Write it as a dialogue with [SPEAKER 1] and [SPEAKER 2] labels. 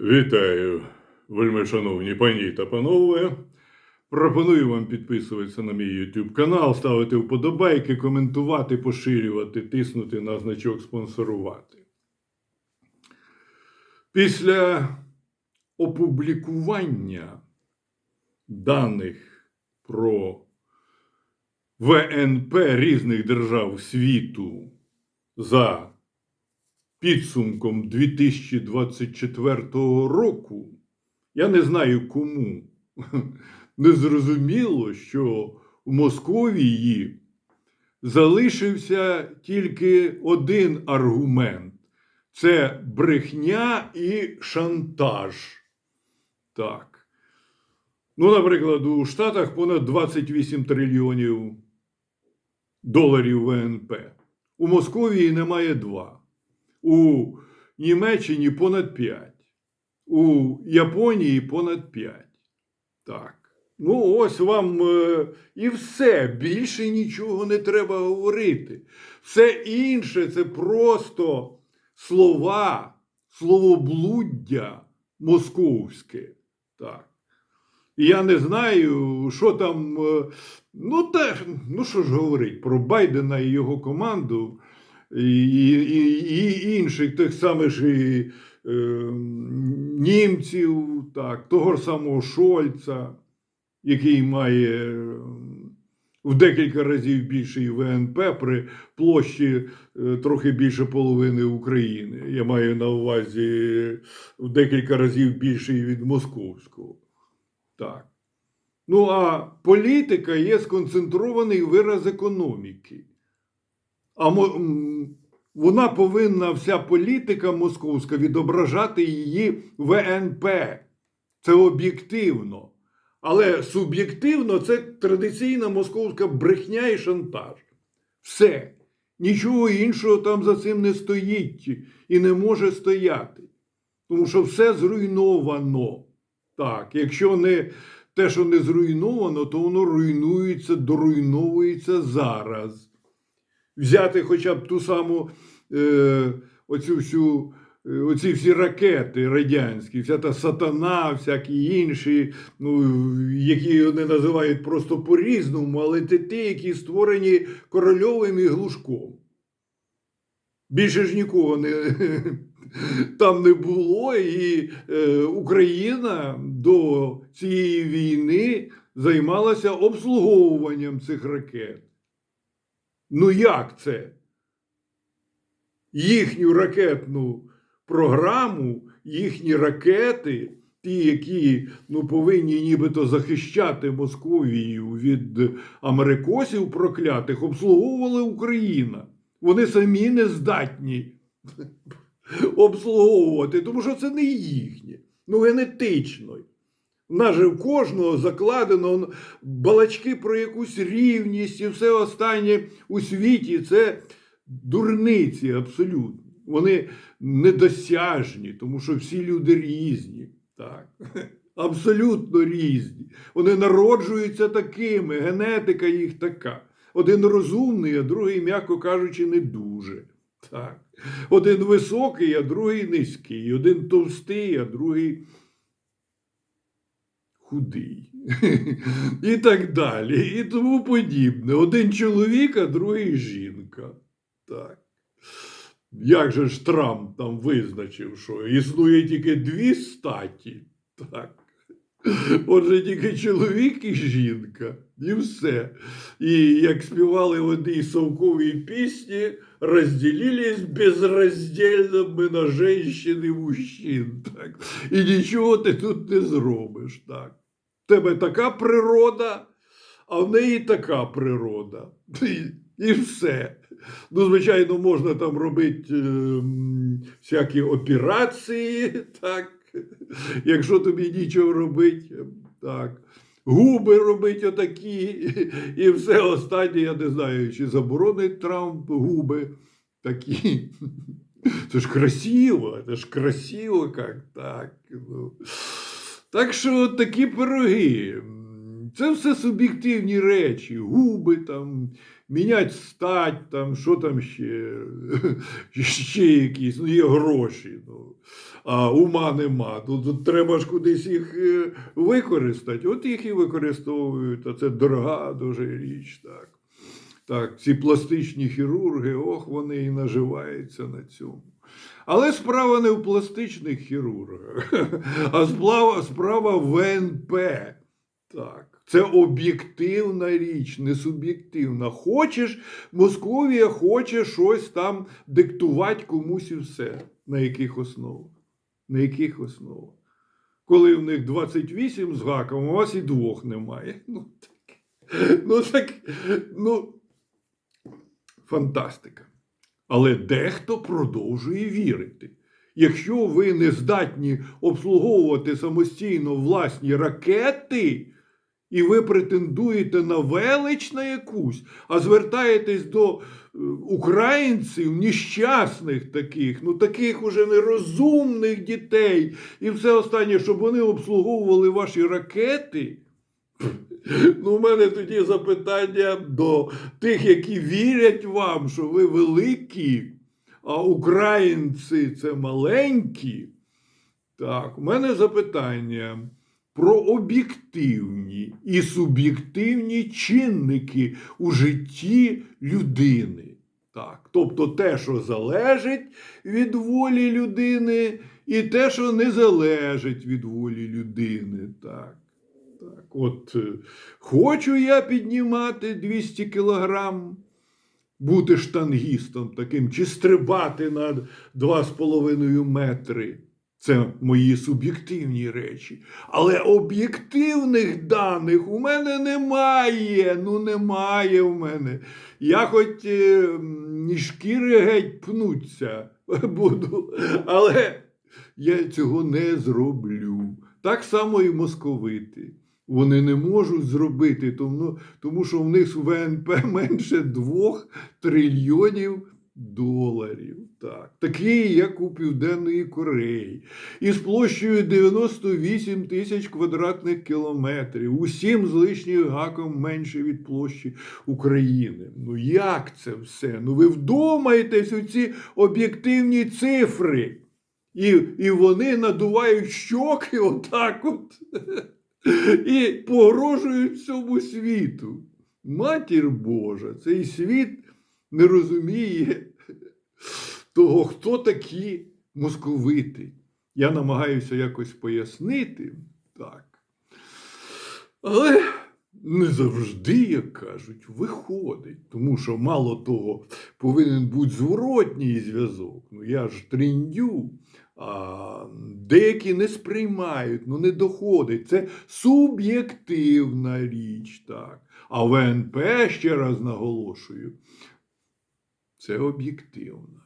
[SPEAKER 1] Вітаю, вельми шановні пані та панове. Пропоную вам підписуватися на мій YouTube канал, ставити вподобайки, коментувати, поширювати, тиснути на значок спонсорувати. Після опублікування даних про ВНП різних держав світу за підсумком 2024 року, я не знаю кому, не зрозуміло, що в Московії залишився тільки один аргумент це брехня і шантаж. Так. Ну, наприклад, у Штатах понад 28 трильйонів доларів ВНП. У Московії немає 2. У Німеччині понад 5. У Японії понад 5. Так. Ну, ось вам е, і все. Більше нічого не треба говорити. Все інше це просто слова, словоблуддя московське. Так. Я не знаю, що там. е, Ну, та, ну що ж говорить про Байдена і його команду, і, і, і інших тих самих і, е, німців, так, того ж самого Шольца, який має е, в декілька разів більший ВНП при площі е, трохи більше половини України. Я маю на увазі в декілька разів більший від московського. Так. Ну, а політика є сконцентрований вираз економіки. А вона повинна, вся політика московська, відображати її ВНП. Це об'єктивно. Але суб'єктивно це традиційна московська брехня і шантаж. Все. Нічого іншого там за цим не стоїть і не може стояти. Тому що все зруйновано. Так, якщо не те, що не зруйновано, то воно руйнується, доруйновується зараз. Взяти хоча б ту саму е, оцю всю, е, оці всі ракети радянські, вся та сатана, всякі інші, ну, які вони називають просто по-різному, але це ті, які створені корольовим і глушком. Більше ж нікого не, там не було, і е, Україна до цієї війни займалася обслуговуванням цих ракет. Ну як це? Їхню ракетну програму, їхні ракети, ті, які ну, повинні нібито захищати Московію від америкосів проклятих, обслуговувала Україна. Вони самі не здатні обслуговувати, тому що це не їхнє, ну генетично. В нас же в кожного закладено балачки про якусь рівність і все останнє у світі це дурниці абсолютно. Вони недосяжні, тому що всі люди різні. Так. Абсолютно різні. Вони народжуються такими, генетика їх така. Один розумний, а другий, м'яко кажучи, не дуже. Так. Один високий, а другий низький. Один товстий, а другий худий. І так далі. І тому подібне. Один чоловік, а другий жінка. Так. Як же ж Трамп там визначив, що існує тільки дві статі. Так. Отже, тільки чоловік і жінка, і все. І як співали в одній совковій пісні, розділились безроздільно ми на женщин і мужчин. Так. І нічого ти тут не зробиш. Так. В тебе така природа, а в неї така природа. І, і все. Ну, звичайно, можна там робити е, всякі операції, так. Якщо тобі нічого робити, так. Губи робить отакі, і все останнє, я не знаю, чи заборонить Трамп губи такі. Це ж красиво, це ж красиво, як так. Ну. Так що такі пироги. Це все суб'єктивні речі. Губи там, мінять стать, там, що там ще, ще якісь, ну, є гроші. Ну, а ума нема. Тут, тут треба ж кудись їх е, використати. От їх і використовують, а це дорога дуже річ. Так. Так, ці пластичні хірурги, ох, вони і наживаються на цьому. Але справа не в пластичних хірургах, а справа, справа в ВНП. Так, це об'єктивна річ, не суб'єктивна. Хочеш, Московія хоче щось там диктувати комусь і все. На яких основах? На яких основах? Коли в них 28 з гаком, у вас і двох немає. Ну так, ну, так, ну, фантастика. Але дехто продовжує вірити. Якщо ви не здатні обслуговувати самостійно власні ракети, і ви претендуєте на велич на якусь, а звертаєтесь до е, українців, нещасних таких, ну таких уже нерозумних дітей, і все останнє, щоб вони обслуговували ваші ракети. Ну, у мене тоді запитання до тих, які вірять вам, що ви великі, а українці це маленькі. Так, у мене запитання про об'єктивні і суб'єктивні чинники у житті людини. Так, тобто те, що залежить від волі людини, і те, що не залежить від волі людини. Так. Так, от е, хочу я піднімати 200 кілограм, бути штангістом таким, чи стрибати на 2,5 метри. Це мої суб'єктивні речі. Але об'єктивних даних у мене немає. Ну, немає в мене. Я хоч е, шкіри геть пнуться буду, але я цього не зроблю. Так само і московити. Вони не можуть зробити, тому, тому що в них ВНП менше 2 трильйонів доларів. Так. Такі, як у Південної Кореї. Із площею 98 тисяч квадратних кілометрів. Усім з лишнім гаком менше від площі України. Ну як це все? Ну ви вдумайтесь у ці об'єктивні цифри. І, і вони надувають щоки отак от і погрожують всьому світу. Матір Божа, цей світ не розуміє того, хто такі московити. Я намагаюся якось пояснити так. Але не завжди, як кажуть, виходить. Тому що, мало того, повинен бути зворотній зв'язок. Ну я ж тріндю. А деякі не сприймають, ну не доходить. Це суб'єктивна річ, так. А ВНП, ще раз наголошую, це об'єктивна.